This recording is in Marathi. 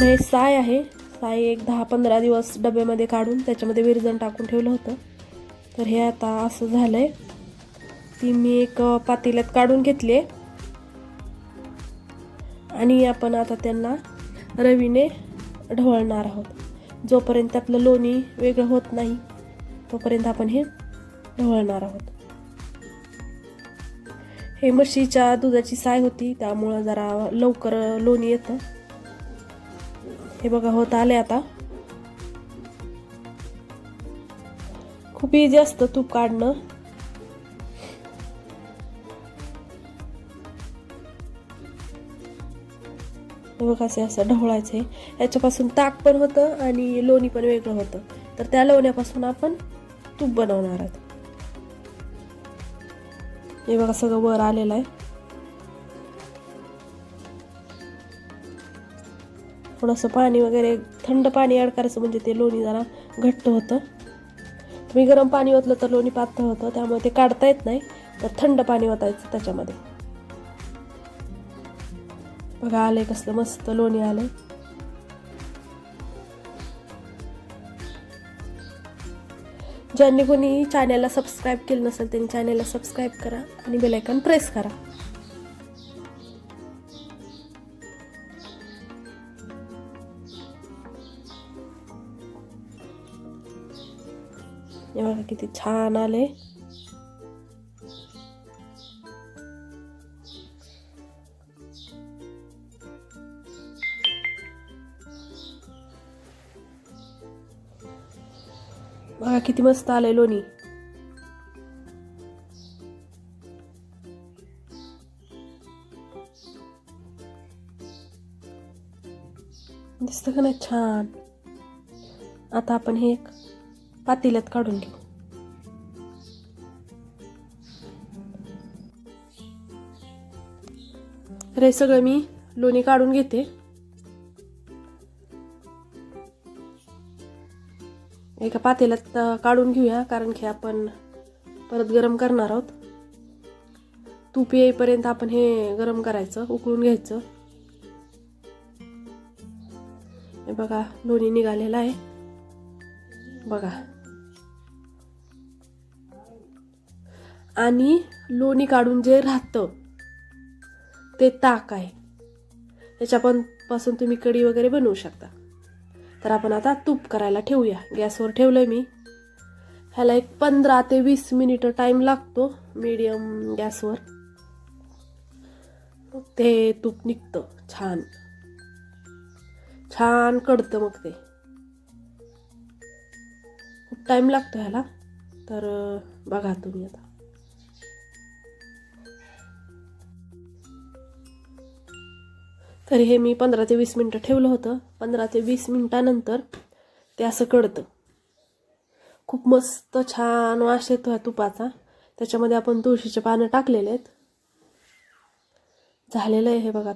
हे साय आहे. साय एक दहा पंधरा दिवस डब्यामध्ये काढून त्याच्यामध्ये विरजण टाकून ठेवलं होतं. तर हे आता असं झालं आहे ती मी एक पातेल्यात काढून घेतली आहे. आणि आपण आता त्यांना रवीने ढवळणार आहोत. जोपर्यंत आपलं लोणी वेगळं होत नाही तोपर्यंत आपण हे ढवळणार आहोत. हे म्हशीच्या दुधाची साय होती त्यामुळं जरा लवकर लोणी येतं. हे बघा होत आले आता. खूप इझी असतं तूप काढणं. बघा असे असं ढवळायचं आहे याच्यापासून ताक पण होतं आणि लोणी पण वेगळं होतं. तर त्या लोण्यापासून आपण तूप बनवणार आहोत. हे बघा सगळं वर आलेलं आहे. थोडंसं पाणी वगैरे थंड पाणी ॲड करायचं म्हणजे ते लोणी जरा घट्ट होतं. तुम्ही गरम पाणी ओतलं तर लोणी पातळ होतं त्यामुळे ते काढता येत नाही तर थंड पाणी ओतायचं त्याच्यामध्ये. बघा आलंय कसलं मस्त लोणी आलंय. ज्यांनी कोणी चॅनलला सबस्क्राईब केलं नसेल त्यांनी चॅनलला सबस्क्राईब करा आणि बेलायकन प्रेस करा. हे बघा किती छान आले बघा किती मस्त आले लोणी. दिसतं का नाही छान. आता आपण हे एक पातेल्यात काढून घेऊ तर हे सगळं मी लोणी काढून घेते. एका पातेल्यात काढून घेऊया कारण की आपण परत गरम करणार आहोत. तूप येईपर्यंत आपण हे गरम करायचं उकळून घ्यायचं. हे बघा लोणी निघालेलं आहे. बघा. आणि लोणी काढून जे राहतं ते ताक आहे. त्याच्या पासून तुम्ही कढी वगैरे बनवू शकता. तर आपण आता तूप करायला ठेवूया. गॅसवर ठेवलंय मी. ह्याला एक पंधरा ते वीस मिनिटं टाईम लागतो मीडियम गॅसवर. मग ते तूप निघतं. छान. छान कडतं मग ते. खूप टाइम लागतो ह्याला. तर बघा तुम्ही आता. तरी हे मी पंधरा ते वीस मिनटं ठेवलं होतं. पंधरा ते वीस मिनटानंतर ते असं कळतं. खूप मस्त छान वास येतो ह्या तुपाचा. त्याच्यामध्ये आपण तुळशीचे पानं टाकलेले आहेत. झालेलं आहे हे बघा.